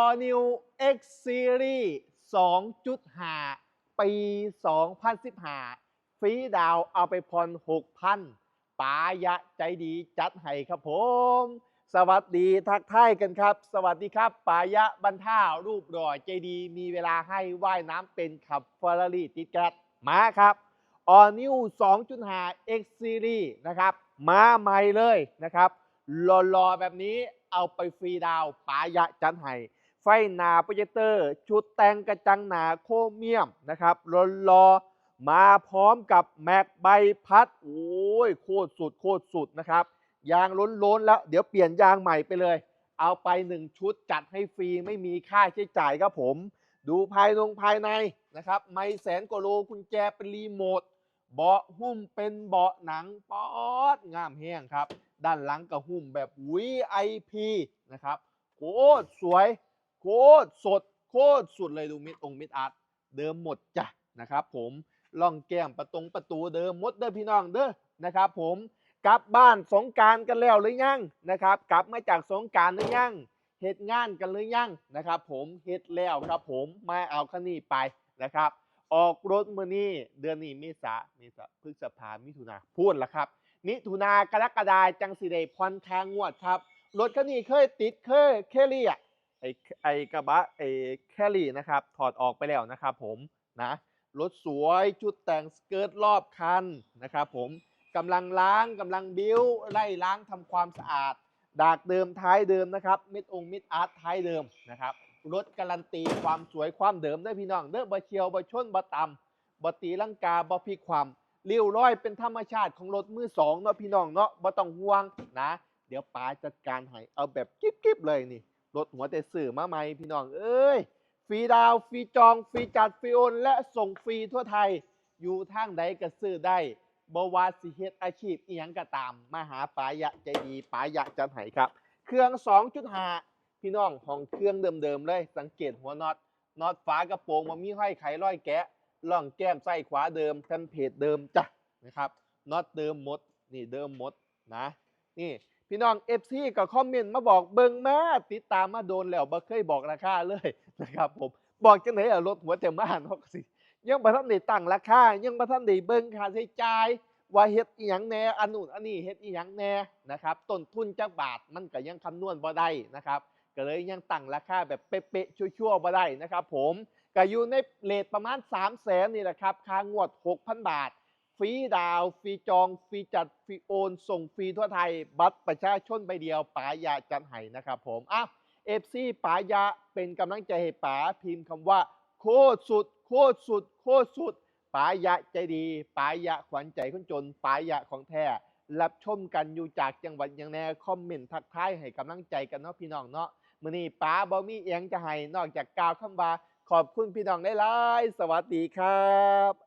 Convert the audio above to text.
All New X Series 2.5 ปี 2015ฟรีดาวเอาไปพร6,000ปายะใจดีจัดให้ครับผม สวัสดีทักทายกันครับ สวัสดีครับปายะบรรท่ารูปรอใจดี มีเวลาให้ว่ายน้ำเป็นขับเฟอร์รารี่ติดก๊สมาครับ All New 2.5 X Series นะครับ มาใหม่เลยนะครับรอๆแบบนี้เอาไปฟรีดาวปายะจันไห้ ไฟหนาโปรเจคเตอร์ ชุดแต่งกระจังหนาโครเมียมนะครับรอๆมาพร้อมกับแม็กใบพัด โอ้ยโคตรสุดโคตรสุดนะครับ ยางล้นๆแล้วเดี๋ยวเปลี่ยนยางใหม่ไปเลย เอาไปหนึ่งชุดจัดให้ฟรีไม่มีค่าใช้จ่ายครับผม ดูภายนงภายในนะครับ ไม่แสนกว่าโลกุญแจเป็นรีโมทเบาะหุ้มเป็นเบาะหนังป๊อดงามแห้งครับ ด้านหลังก็หุ้มแบบ VIP นะครับโคตรสวย โคตรสด โคตรสุดเลยดูมิดองมิดอาร์ตเดิมหมดจ้ะนะครับผมล่องแก้มประตงประตูเดิมหมดเด้อพี่น้องเด้อนะครับผมกลับบ้านสงการกันแล้วหรือยังนะครับกลับมาจากสงการหรือยังเฮ็ดงานกันหรือยังนะครับ ผมเฮ็ดแล้วครับผมมาเอาคันนี้ไปนะครับ ออกรถมือนี้เดือนนี้เมษาเมษาพฤษภามิถุนาพูดแล้วครับ มิถุนากรกฎาจังสิเดพรทางงวดครับรถคันนี้เคยติดเคยเคลลี่อะ ไอไอกระบะไอแคลรี่นะครับถอดออกไปแล้วนะครับผมนะรถสวยชุดแต่งสเกิร์ตรอบคันนะครับผมกำลังล้างกำลังบิ้วไล่ล้างทำความสะอาด ดากเดิมท้ายเดิมนะครับมิดองมิดอาร์ตท้ายเดิมนะครับรถการันตีความสวยความเดิมได้พี่น้องเด้อบะเชียวบะชนบะตำบะตีลังกาบะพลิกความเลี้ยวร้อยเป็นธรรมชาติของรถมือสองเนาะพี่น้องเนาะบะต้องห่วงนะ เดี๋ยวป๋าจัดการให้เอาแบบกิ๊บๆเลยนี่ รถหัวแต่สื่อมาใหม่พี่น้อง เอ้ย ฟรีดาว ฟรีจอง ฟรีจัด ฟรีโอน และส่งฟรีทั่วไทย อยู่ทางใดก็ซื้อได้บวาสิเฮ็ดอาชีพอีหยังก็ตาม มาหาปายะใจดีปายะจันไหครับ เครื่อง 2.5 พี่น้องของเครื่องเดิมๆเลย สังเกตหัวน็อต น็อตฝากระโปรงมันมีห้อยไขร้อยแกะล่องแก้มไส้ขวาเดิมเทมเพจเดิมจ้ะนะครับ น็อตเดิมหมด นี่เดิมหมดนะ นี่ พี่น้อง FC ก็คอมเมนต์มาบอกเบิ่งมาติดตามมาโดนแล้วบ่เคยบอกราคาเลยนะครับผมบอกจังไหนอะรถหัวแต่มาเนาะสิยังบ่ทันได้ตั้งราคายังบ่ทันได้เบิ่งค่าใช้จ่ายว่าเฮ็ดอีหยังแน่อันนู้นอันนี้เฮ็ดอีหยังแน่นะครับต้นทุนจักบาทมันก็ยังคำนวณบ่ได้นะครับก็เลยยังตั้งราคาแบบเป๊ะๆชั่วๆบ่ได้นะครับ ผมก็อยู่ในเรทประมาณ 3 0 0แสนนี่แหละครับค่างวด 6,000 บาท ฟรีดาว ฟรีจอง ฟรีจัด ฟรีโอน ส่งฟรีทั่วไทย บัตรประชาชนใบเดียวป๋ายาจันไห้นะครับผมอ้าวเอฟซีป๋ายาเป็นกำลังใจให้ป๋าพิมพ์คำว่า โคตรสุด โคตรสุด โคตรสุดป๋ายะใจดีป๋ายะขวัญใจคนจนป๋ายะของแท้รับชมกันอยู่จากจังหวัดยังแน่คอมเมนต์ทักทายให้กำลังใจกันเนาะพี่น้องเนาะมื้อนี้ป๋าบ่มีเอียงจะให้นอกจากกล่าวคำว่าขอบคุณพี่น้องได้หลายสวัสดีครับ